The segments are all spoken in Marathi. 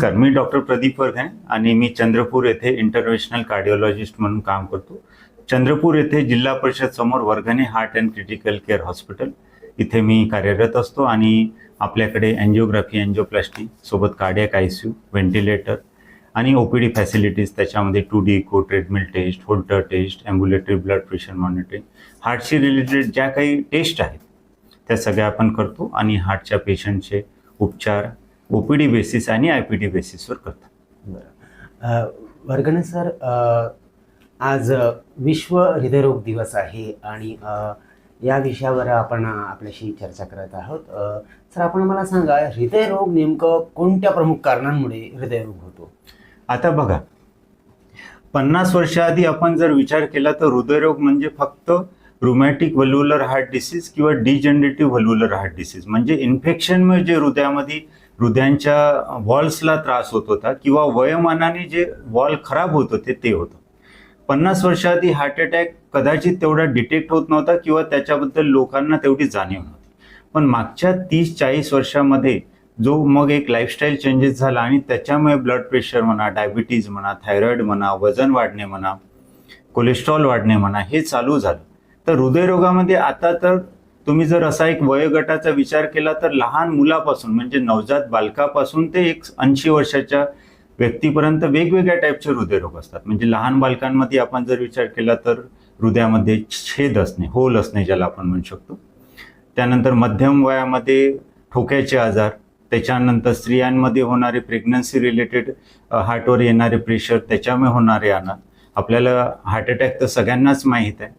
नमस्कार मी डॉक्टर प्रदीप वर्धने आणि मी चंद्रपूर येथे इंटरनॅशनल कार्डिओलॉजिस्ट म्हणून काम करतो. चंद्रपूर येथे जिल्हा परिषद समोर Vardhane heart and critical care hospital. इथे मी कार्यरत असतो आणि आपल्याकडे अँजिओग्राफी अँजिओप्लास्टी सोबत cardiac I C U ventilator आणि ओ पी डी फॅसिलिटीज त्याच्यामध्ये two D echo treadmill test Holter test ambulatory blood pressure monitoring हार्टशी related ज्या काही टेस्ट आहेत त्या सगळ्या आपण करतो आणि हार्टच्या पेशंटचे उपचार ओ पी डी बेसिस आणि आय पी डी बेसिसवर करतो अ, वर्गणे सर आज विश्व हृदयरोग दिवस आहे आणि या विषयावर आपण आपल्याशी चर्चा करत आहोत. सर आपण मला सांगा हृदयरोग नेमकं कोणत्या प्रमुख कारणांमुळे हृदयरोग होतो? आता बघा पन्नास वर्षाआधी आपण जर विचार केला तर हृदयरोग म्हणजे फक्त रुमॅटिक व्हल्युलर हार्ट डिसीज किंवा डिजनरेटिव्ह व्हल्युलर हार्ट डिसीज म्हणजे इन्फेक्शनमुळे जे हृदयामध्ये हृदयांच्या वॉल्सला त्रास होत होता किंवा वयोमानाने जे वॉल खराब होत होते ते होतं. पन्नास वर्षाआधी हार्ट अटॅक कदाचित तेवढा डिटेक्ट होत नव्हता किंवा त्याच्याबद्दल लोकांना तेवढी जाणीव नव्हती. पण मागच्या तीस चाळीस वर्षामध्ये जो मग एक लाईफस्टाईल चेंजेस झाला आणि त्याच्यामुळे ब्लड प्रेशर म्हणा डायबिटीज म्हणा थायरॉइड म्हणा वजन वाढणे म्हणा कोलेस्ट्रॉल वाढणे म्हणा हे चालू झालं. तर हृदयरोगामध्ये आता तर तुम्ही जर असा एक वयोगटाचा विचार केला तर लहान मुलापासून म्हणजे नवजात बालकापासून ते एक ऐंशी वर्षाच्या व्यक्तीपर्यंत वेगवेगळ्या टाईपचे हृदयरोग असतात. म्हणजे लहान बालकांमध्ये आपण जर विचार केला तर हृदयामध्ये छेद असणे होल असणे ज्याला आपण म्हणू शकतो. त्यानंतर मध्यम वयामध्ये ठोक्याचे आजार त्याच्यानंतर स्त्रियांमध्ये होणारे प्रेग्नन्सी रिलेटेड हार्टवर येणारे प्रेशर त्याच्यामुळे होणारे आजार आपल्याला हार्ट अटॅक तर सगळ्यांनाच माहीत आहे.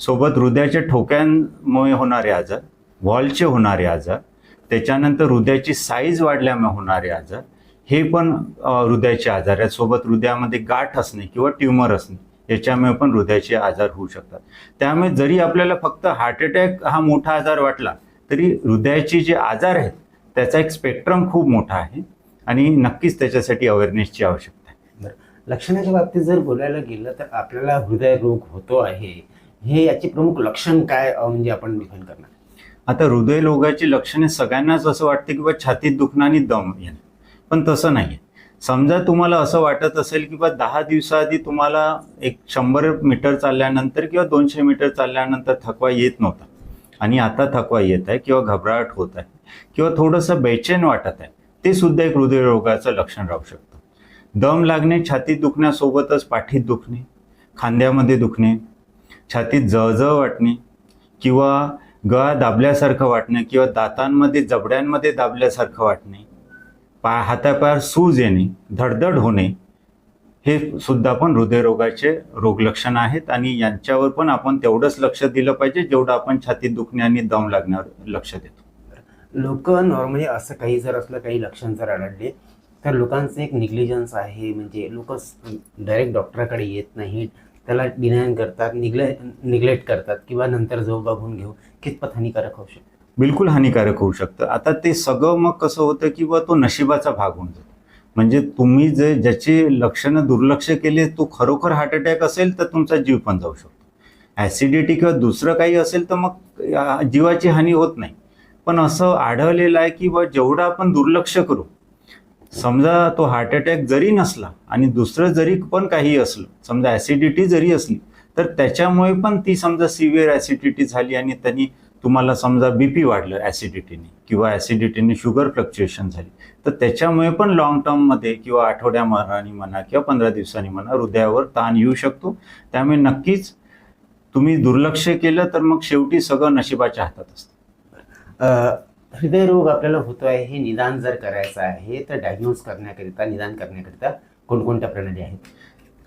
सोबत हृदयाच्या ठोक्यांमुळे होणारे आजार वॉलचे होणारे आजार त्याच्यानंतर हृदयाची साईज वाढल्यामुळे होणारे आजार हे पण हृदयाचे आजार आहेत. सोबत हृदयामध्ये गाठ असणे किंवा ट्युमर असणे याच्यामुळे पण हृदयाचे आजार होऊ शकतात. त्यामुळे जरी आपल्याला फक्त हार्ट अटॅक हा मोठा आजार वाटला तरी हृदयाचे जे आजार आहेत त्याचा एक स्पेक्ट्रम खूप मोठा आहे आणि नक्कीच त्याच्यासाठी अवेअरनेसची आवश्यकता आहे. लक्षणाच्या बाबतीत जर बोलायला गेलं तर आपल्याला हृदयरोग होतो आहे. हे याचे प्रमुख लक्षण काय म्हणजे आपण डिफाईन करणार? आता हृदयरोगाची लक्षणे सगळ्यांनाच असं वाटतं की बा छातीत दुखणं आणि दम येणं. पण तसं नाही समजा तुम्हाला असं वाटत असेल की बा दहा दिवसाआधी तुम्हाला एक शंभर मीटर चालल्यानंतर किंवा दोनशे मीटर चालल्यानंतर थकवा येत नव्हता. आणि आता थकवा येत आहे किंवा घबराट होत आहे किंवा थोडंसं बेचैन वाटत आहे ते सुद्धा एक हृदयरोगाचं लक्षण राहू शकतं. दम लागणे छातीत दुखण्यासोबतच पाठीत दुखणे खांद्यामध्ये दुखणे छातीत जळजळ वाटणे किंवा गळा दाबल्यासारखं वाटणं किंवा दातांमध्ये जबड्यांमध्ये दाबल्यासारखं वाटणे पा हातापायावर सूज येणे धडधड होणे हे सुद्धा पण हृदयरोगाचे रोगलक्षण आहेत आणि यांच्यावर पण आपण तेवढंच लक्ष दिलं पाहिजे जेवढं आपण छातीत दुखणे आणि दम लागण्यावर लक्ष देतो. लोक नॉर्मली असं काही जर असलं काही लक्षण जर आढळले तर लोकांचं एक निग्लिजन्स आहे. म्हणजे लोक डायरेक्ट डॉक्टरकडे येत नाहीत. त्याला डिनायन करतात निग्ले निग्लेक्ट करतात किंवा नंतर जो बघून घेऊ कितपत हानिकारक होऊ शकतो. बिलकुल हानिकारक होऊ शकतं. आता ते सगळं मग कसं होतं की बा तो नशिबाचा भाग होऊन जातो. म्हणजे तुम्ही जे ज्याची लक्षणं दुर्लक्ष केले तो खरोखर हार्ट अटॅक असेल तर तुमचा जीव पण जाऊ शकतो. ॲसिडिटी किंवा दुसरं काही असेल तर मग जीवाची हानी होत नाही. पण असं आढळलेलं आहे की बा जेवढं आपण दुर्लक्ष करू समजा तो हार्ट अटॅक जरी नसला आणि दुसरं जरी पण काही असलं समजा ॲसिडिटी जरी असली तर त्याच्यामुळे पण ती समजा सिव्हिअर ॲसिडिटी झाली आणि त्यांनी तुम्हाला समजा बी पी वाढलं ॲसिडिटीने किंवा ॲसिडिटीने शुगर फ्लक्च्युएशन झाली. तर त्याच्यामुळे पण लॉंग टर्ममध्ये किंवा आठवड्याभरानी म्हणा किंवा पंधरा दिवसांनी म्हणा हृदयावर ताण येऊ शकतो. त्यामुळे नक्कीच तुम्ही दुर्लक्ष केलं तर मग शेवटी सगळं नशिबाच्या हातात असतं. हृदयरोग आपल्याला होतो आहे हे निदान जर करायचं आहे तर डायग्नोज करण्याकरिता निदान करण्याकरिता कोणकोणत्या प्रणाली आहेत?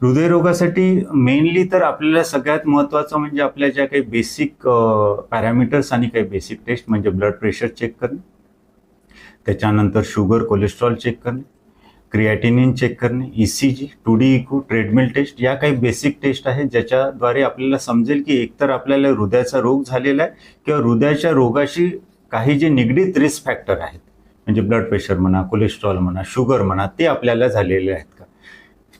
हृदयरोगासाठी मेनली तर आपल्याला सगळ्यात महत्त्वाचं म्हणजे आपल्या ज्या काही बेसिक पॅरामीटर्स आणि काही बेसिक टेस्ट म्हणजे ब्लड प्रेशर चेक करणे. त्याच्यानंतर शुगर कोलेस्ट्रॉल चेक करणे. क्रिएटिनिन चेक करणे. E C G two D echo treadmill test या काही बेसिक टेस्ट आहेत ज्याच्याद्वारे आपल्याला समजेल की एकतर आपल्याला हृदयाचा रोग झालेला आहे किंवा हृदयाच्या रोगाशी काही जे निगडीत रिस्क फॅक्टर आहेत म्हणजे ब्लड प्रेशर म्हणा कोलेस्ट्रॉल म्हणा शुगर म्हणा ते आपल्याला झालेले आहेत का?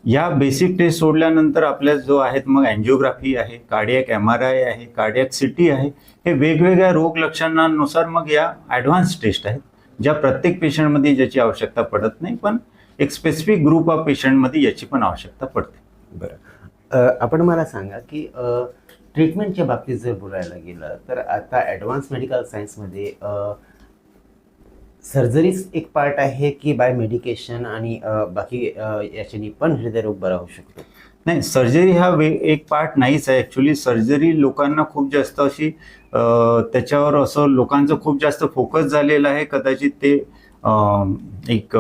या बेसिक टेस्ट सोडल्यानंतर आपल्या जो आहेत मग अँजिओग्राफी आहे कार्डियक एम आर आय आहे कार्डियक सिटी आहे हे वेगवेगळ्या रोग लक्षणांनुसार मग या ॲडव्हान्स टेस्ट आहेत ज्या प्रत्येक पेशंटमध्ये ज्याची आवश्यकता पडत नाही पण एक स्पेसिफिक ग्रुप ऑफ पेशंटमध्ये याची पण आवश्यकता पडते. बरं. आपण मला सांगा की आ... ट्रीटमेंटच्या बाबतीत जर बोलायला गेलं तर आता ॲडव्हान्स मेडिकल सायन्समध्ये सर्जरीच एक पार्ट आहे की बाय मेडिकेशन आणि बाकी याच्यानी पण हृदयरोग बरा होऊ शकतो. नाही सर्जरी हा वे एक पार्ट नाहीच आहे. ॲक्च्युली सर्जरी लोकांना खूप जास्त अशी त्याच्यावर असं लोकांचं खूप जास्त फोकस झालेलं आहे. कदाचित ते एक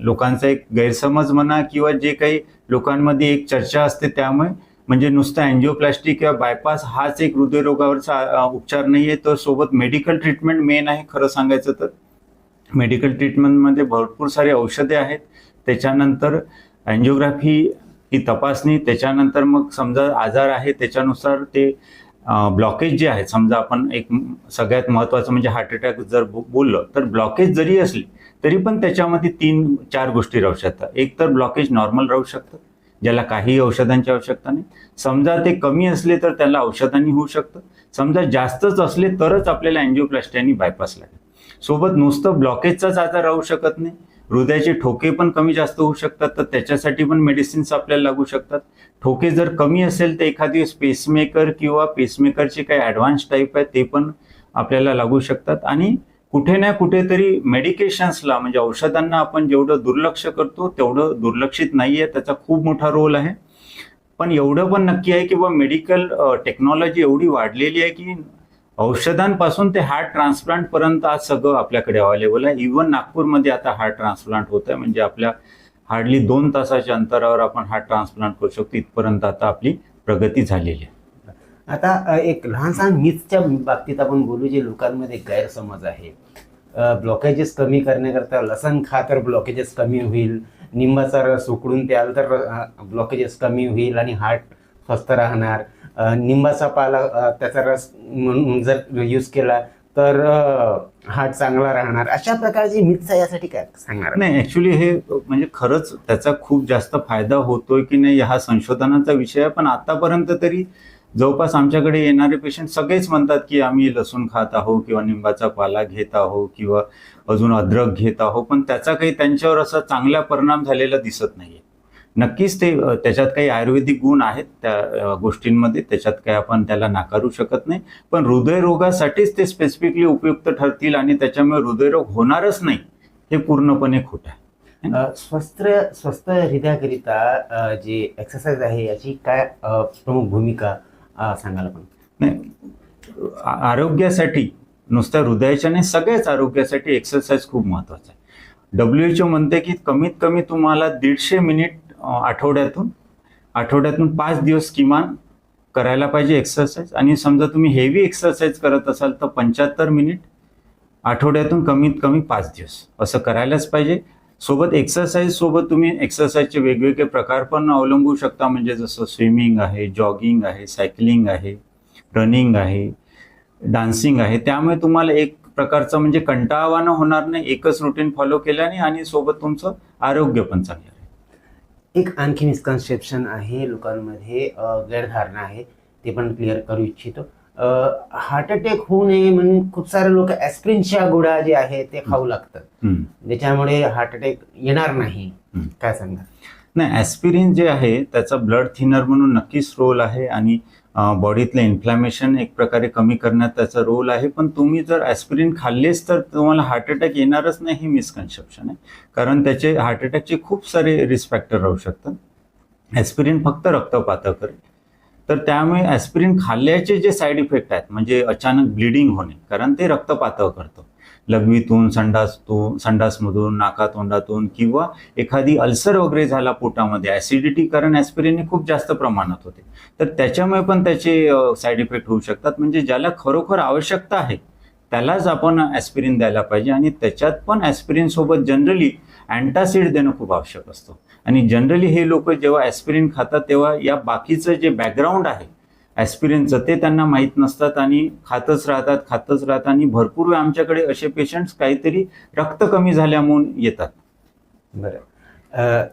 लोकांचा एक गैरसमज म्हणा किंवा जे काही लोकांमध्ये एक चर्चा असते त्यामुळे म्हणजे नुसतं अँजिओप्लास्टी किंवा बायपास हाच एक हृदयरोगावरचा उपचार नाही आहे तर सोबत मेडिकल ट्रीटमेंट मेन आहे खरं सांगायचं तर. मेडिकल ट्रीटमेंटमध्ये भरपूर सारे औषधे आहेत. त्याच्यानंतर अँजिओग्राफी ही तपासणी त्याच्यानंतर मग समजा आजार आहे त्याच्यानुसार ते ब्लॉकेज जे आहेत समजा आपण एक सगळ्यात महत्त्वाचं म्हणजे हार्ट अटॅक जर बो- बोललं तर ब्लॉकेज जरी असली तरी पण त्याच्यामध्ये तीन चार गोष्टी राहू शकतात. एक तर ब्लॉकेज नॉर्मल राहू शकतं. ज्याला काही औषधांची आवश्यकता नाही. समजा ते कमी असले तर त्याला औषधांनी होऊ शकतं. समजा जास्तच असले तरच आपल्याला अँजिओप्लास्टी आणि बायपास लागेल. सोबत नुसतं ब्लॉकेजचाच आजार राहू शकत नाही. हृदयाचे ठोके पण कमी जास्त होऊ शकतात तर त्याच्यासाठी पण मेडिसिन्स आपल्याला लागू शकतात. ठोके जर कमी असेल तर एखादी पेसमेकर किंवा पेसमेकरचे काही ॲडव्हान्स टाईप आहे ते पण आपल्याला लागू शकतात. आणि कुठे ना कुठेतरी मेडिकेशन्सला म्हणजे औषधांना आपण जेवढं दुर्लक्ष करतो तेवढं दुर्लक्षित नाही आहे त्याचा खूप मोठा रोल आहे. पण एवढं पण नक्की आहे की बा मेडिकल टेक्नॉलॉजी एवढी वाढलेली आहे की औषधांपासून ते हार्ट ट्रान्सप्लांटपर्यंत आज सगळं आपल्याकडे अवेलेबल आहे. इव्हन नागपूरमध्ये आता हार्ट ट्रान्सप्लांट होत आहे. म्हणजे आपल्या हार्डली दोन तासाच्या अंतरावर आपण हार्ट ट्रान्सप्लांट करू शकतो. इथपर्यंत आता आपली प्रगती झालेली आहे. आता एक लहानसहान मिथच्या बाबतीत आपण बोलू जे लोकांमध्ये गैरसमज आहे ब्लॉकेजेस कमी करण्याकरता लसण खा तर ब्लॉकेजेस कमी होईल. निंबाचा रस उकडून प्याल तर ब्लॉकेजेस कमी होईल आणि हार्ट स्वस्त राहणार. निंबाचा पाला त्याचा रस म्हणून जर यूज केला तर हार्ट चांगला राहणार. अशा प्रकारची मिथ्स आहे यासाठी काय सांगणार? नाही ऍक्च्युली हे म्हणजे खरंच त्याचा खूप जास्त फायदा होतोय की नाही हा संशोधनाचा विषय आहे. पण आतापर्यंत तरी जवळपास आमच्याकडे येणारे पेशंट सगळेच म्हणतात की आम्ही लसूण खात आहोत किंवा निंबाचा पाला घेत आहोत किंवा अजून अद्रक घेत आहोत पण त्याचा काही त्यांच्यावर असा चांगला परिणाम झालेला दिसत नाहीये. नक्कीच ते त्याच्यात काही आयुर्वेदिक गुण आहेत त्या गोष्टींमध्ये त्याच्यात काही आपण त्याला नाकारू शकत नाही पण हृदयरोगासाठीच ते स्पेसिफिकली उपयुक्त ठरतील आणि त्याच्यामुळे हृदयरोग होणारच नाही हे पूर्णपणे खोटं आहे. स्वस्थ स्वस्थ हृदयाकरिता जी एक्सरसाइज आहे याची काय प्रमुख भूमिका सांगाल आपण. नाही आरोग्यासाठी नुसत्या हृदयाच्या नाही सगळ्याच आरोग्यासाठी एक्सरसाइज खूप महत्त्वाचा आहे. डब्ल्यू एच ओ म्हणते की कमीत कमी तुम्हाला दीडशे मिनिट आठवड्यातून आठवड्यातून पाच दिवस किमान करायला पाहिजे एक्सरसाइज आणि समजा तुम्ही हेवी एक्सरसाइज करत असाल तर पंच्याहत्तर मिनिट आठवड्यातून कमीत कमी पाच दिवस. असं करायलाच पाहिजे. सोबत एक्सरसाइज सोबत तुम्ही एक्सरसाइजचे वेगवेगळे प्रकार पण अवलंबू शकता. म्हणजे जसं स्विमिंग आहे जॉगिंग आहे सायकलिंग आहे रनिंग आहे डान्सिंग आहे. त्यामुळे तुम्हाला एक प्रकारचं म्हणजे कंटाळवाणं होणार नाही. एकच रुटीन फॉलो केल्याने आणि सोबत तुमचं आरोग्य पण चांगलं राहील. एक आणखी मिसकन्सेप्शन आहे लोकांमध्ये गैरधारणा आहे. ते पण क्लिअर करू इच्छितो. हार्ट अटॅक होऊ नये म्हणून खूप सारे लोक ॲस्प्रिनच्या गोळ्या जे आहे ते खाऊ लागतात. ज्याच्यामुळे हार्ट अटॅक येणार नाही. काय सांगा नाही ॲस्पिरिन जे आहे त्याचा ब्लड थिनर म्हणून नक्कीच रोल आहे आणि बॉडीतलं इन्फ्लॅमेशन एक प्रकारे कमी करण्यात त्याचा रोल आहे. पण तुम्ही जर ॲस्पिरिन खाल्लेच तर तुम्हाला हार्ट अटॅक येणारच नाही ही मिसकन्सेप्शन आहे. कारण त्याचे हार्ट अटॅकचे खूप सारे रिस्क फॅक्टर राहू शकतात. ॲस्पिरिन फक्त रक्त पातळ करेल तर त्यामुळे ॲस्पिरिन खाल्ल्याचे जे साईड इफेक्ट आहेत म्हणजे अचानक ब्लिडिंग होणे कारण ते रक्त पातळ करतं. लघवीतून संडासतून संडासमधून नाकातोंडातून किंवा एखादी अल्सर वगैरे झाला पोटामध्ये ॲसिडिटी कारण ॲस्पिरिन खूप जास्त प्रमाणात होते. तर त्याच्यामुळे पण त्याचे साईड इफेक्ट होऊ शकतात. म्हणजे ज्याला खरोखर आवश्यकता आहे त्यालाच आपण ॲस्पिरिन द्यायला पाहिजे. आणि त्याच्यात पण ॲस्पिरिन सोबत जनरली अँटासिड देणं खूप आवश्यक असतं. आणि जनरली हे लोक जेव्हा ॲस्पिरिन खातात तेव्हा या बाकीचं जे बॅकग्राऊंड आहे ॲस्पिरिनचं ते त्यांना माहीत नसतात आणि खातच राहतात खातच राहतात आणि भरपूर वेळ आमच्याकडे असे पेशंट्स काहीतरी रक्त कमी झाल्यामुळे येतात. बरं.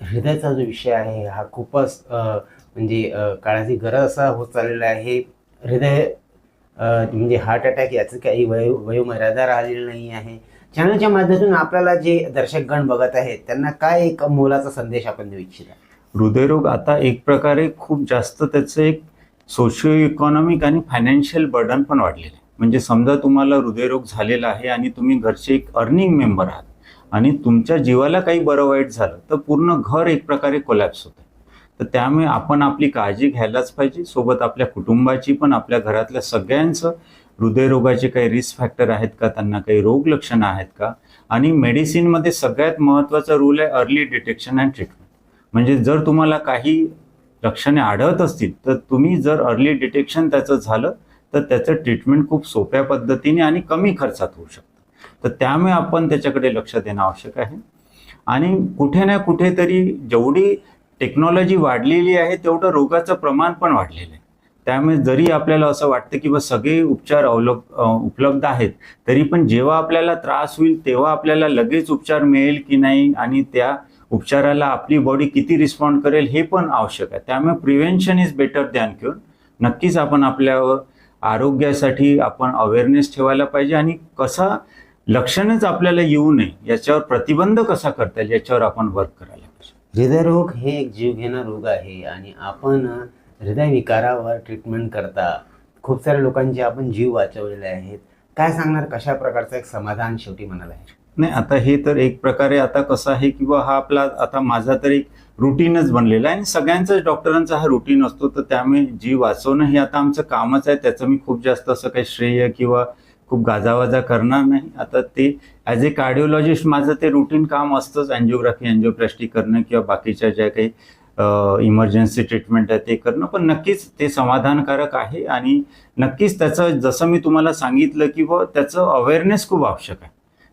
हृदयाचा जो विषय आहे हा खूपच म्हणजे काळाची गरज असा होत चाललेला आहे. हृदय म्हणजे हार्ट अटॅक याचं काही वयो वयोमर्यादा राहिलेली नाही आहे. चॅनलच्या माध्यमातून आपल्याला जे दर्शकगण बघत आहेत त्यांना काय एक मोलाचा संदेश आपण देऊ इच्छिता? हृदयरोग आता एक प्रकारे खूप जास्त त्याचं एक सोशिओ इकॉनॉमिक आणि फायनान्शियल बर्डन पण वाढलेलं आहे. म्हणजे समजा तुम्हाला हृदयरोग झालेला आहे आणि तुम्ही घरचे एक अर्निंग मेंबर आहात आणि तुमच्या जीवाला काही बरं वाईट झालं तर पूर्ण घर एक प्रकारे कोलॅप्स होतं. तर त्यामुळे आपण आपली काळजी घ्यायलाच पाहिजे. सोबत आपल्या कुटुंबाची पण आपल्या घरातल्या सगळ्यांचं हृदयरोगाचे काही रिस्क फॅक्टर आहेत का? त्यांना काही रोग लक्षणं आहेत का? आणि मेडिसिनमध्ये सगळ्यात महत्त्वाचा रूल आहे अर्ली डिटेक्शन अँड ट्रीटमेंट म्हणजे जर तुम्हाला काही लक्षणे आढळत असतील तर तुम्ही जर अर्ली डिटेक्शन त्याचं झालं तर त्याचं ट्रीटमेंट खूप सोप्या पद्धतीने आणि कमी खर्चात होऊ शकतं. तर त्यामुळे आपण त्याच्याकडे लक्ष देणं आवश्यक आहे. आणि कुठे ना कुठेतरी जेवढी टेक्नॉलॉजी वाढलेली आहे तेवढं रोगाचं प्रमाण पण वाढलेलं आहे. त्यामुळे जरी आपल्याला असं वाटतं की बा सगळे उपचार अवलंब उपलब्ध आहेत तरी पण जेव्हा आपल्याला त्रास होईल तेव्हा आपल्याला लगेच उपचार मिळेल की नाही आणि त्या उपचाराला आपली बॉडी किती रिस्पॉन्ड करेल हे पण आवश्यक आहे. त्यामुळे prevention is better than cure. नक्कीच आपण आपल्या आरोग्यासाठी आपण अवेअरनेस ठेवायला पाहिजे आणि कसा लक्षणच आपल्याला येऊ नये याच्यावर प्रतिबंध कसा करता येईल याच्यावर आपण वर्क करायला पाहिजे. हृदयरोग हे एक जीवघेणा रोग आहे आणि आपण हृदयविकारावर ट्रीटमेंट करता. खूप साऱ्या लोकांचे आपण जीव वाचवलेले आहेत. काय सांगणार कशा प्रकारचं एक समाधान शेवटी म्हणाला आहे? नाही आता हे तर एक प्रकारे आता कसं आहे किंवा हा आपला आता माझा तर एक रुटीनच बनलेला आहे आणि सगळ्यांचाच डॉक्टरांचा हा रुटीन असतो. तर त्यामुळे जीव वाचवणं हे आता आमचं कामच आहे. त्याचं मी खूप जास्त असं काही श्रेय किंवा खूप गाजावाजा करणार नाही. आता ते ॲज ए कार्डिओलॉजिस्ट माझं ते रुटीन काम असतंच अँजिओग्राफी अँजिओप्लास्टी करणं किंवा बाकीच्या ज्या काही इमर्जन्सी ट्रीटमेंट आहे ते करणं पण नक्कीच ते समाधानकारक आहे आणि नक्कीच त्याचं जसं मी तुम्हाला सांगितलं की व त्याचं अवेअरनेस खूप आवश्यक आहे.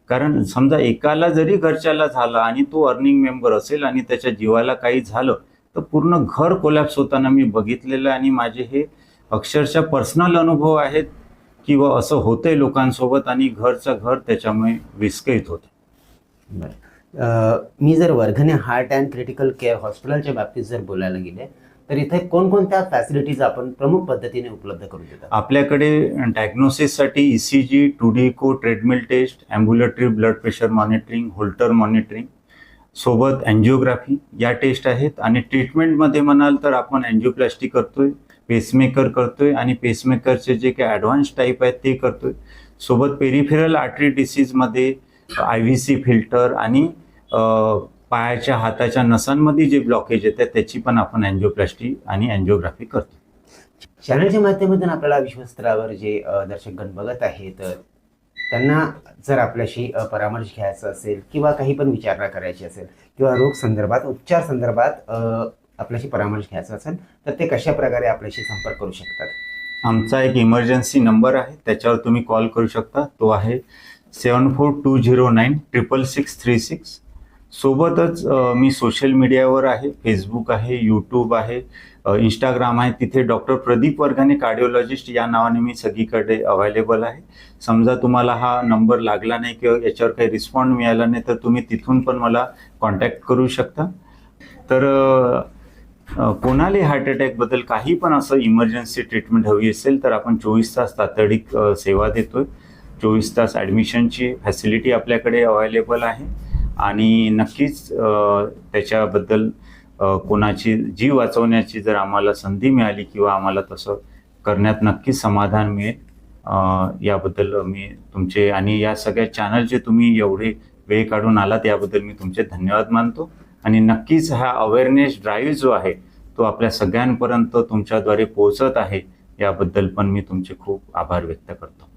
कारण समजा एकाला जरी घरच्याला झाला आणि तो अर्निंग मेंबर असेल आणि त्याच्या जीवाला काही झालं तर पूर्ण घर कोलॅप्स होताना मी बघितलेलं आहे आणि माझे हे अक्षरशः पर्सनल अनुभव आहेत किंवा असं होतंय लोकांसोबत आणि घरचं घर त्याच्यामुळे विस्कळीत होतं बरं. मी जर Vardhane heart and critical care हॉस्पिटलच्या बाबतीत जर बोलायला गेले तर इथे कोणकोणत्या फॅसिलिटीज आपण प्रमुख पद्धतीने उपलब्ध करून देतो आपल्याकडे डायग्नोसिससाठी E C G two D echo treadmill test ambulatory blood pressure monitoring Holter monitoring सोबत अँजिओग्राफी या टेस्ट आहेत. आणि ट्रीटमेंटमध्ये म्हणाल तर आपण अँजिओप्लास्टी करतोय पेसमेकर करतोय आणि पेसमेकरचे जे काही ॲडव्हान्स टाईप आहेत ते करतोय. सोबत पेरिफेरल आर्टरी डिसीजमध्ये आय व्ही सी फिल्टर आणि पायाच्या हाताच्या नसांमध्ये जे ब्लॉकेज येतात त्याची पण आपण अँजिओप्लास्टी आणि अँजिओग्राफी करतो. चॅनलच्या माध्यमातून आपल्याला विश्वस्तरावर जे दर्शकगण बघत आहेत त्यांना जर आपल्याशी परामर्श घ्यायचा असेल किंवा काही पण विचारणा करायची असेल किंवा रोग संदर्भात उपचार संदर्भात आपल्याशी परामर्श घ्यायचा असेल तर ते कशा प्रकारे आपल्याशी संपर्क करू शकतात? आमचा एक इमर्जन्सी नंबर आहे त्याच्यावर तुम्ही कॉल करू शकता. तो आहे seven four two zero nine triple six three six सोबतच मी सोशल मीडियावर आहे फेसबुक आहे यूट्यूब आहे इंस्टाग्राम आहे. तिथे डॉक्टर प्रदीप वर्गाने कार्डिओलॉजिस्ट या नावाने मी सगळीकडे अवेलेबल आहे. समजा तुम्हाला हा नंबर लागला नाही किंवा याच्यावर काही रिस्पॉन्ड मिळाला नाही तर तुम्ही तिथून पण मला कॉन्टॅक्ट करू शकता. तर कोणालाही हार्ट अटॅकबद्दल काही पण असं इमर्जन्सी ट्रीटमेंट हवी असेल तर आपण चोवीस तास तातडीक सेवा देतोय. चोवीस तास ॲडमिशनची फॅसिलिटी आपल्याकडे अवेलेबल आहे. आणि नक्कीच त्याच्याबद्दल कोणाची जीव वाचवण्याची जर आम्हाला संधी मिळाली किंवा आम्हाला तसं करण्यात नक्कीच समाधान मिळेल. याबद्दल मी तुमचे आणि या सगळ्या चॅनलचे तुम्ही एवढे वेळ काढून आलात याबद्दल मी तुमचे धन्यवाद मानतो. आणि नक्कीच हा अवेअरनेस ड्राईव्ह जो आहे तो आपल्या सगळ्यांपर्यंत तुमच्याद्वारे पोहोचत आहे याबद्दल पण मी तुमचे खूप आभार व्यक्त करतो.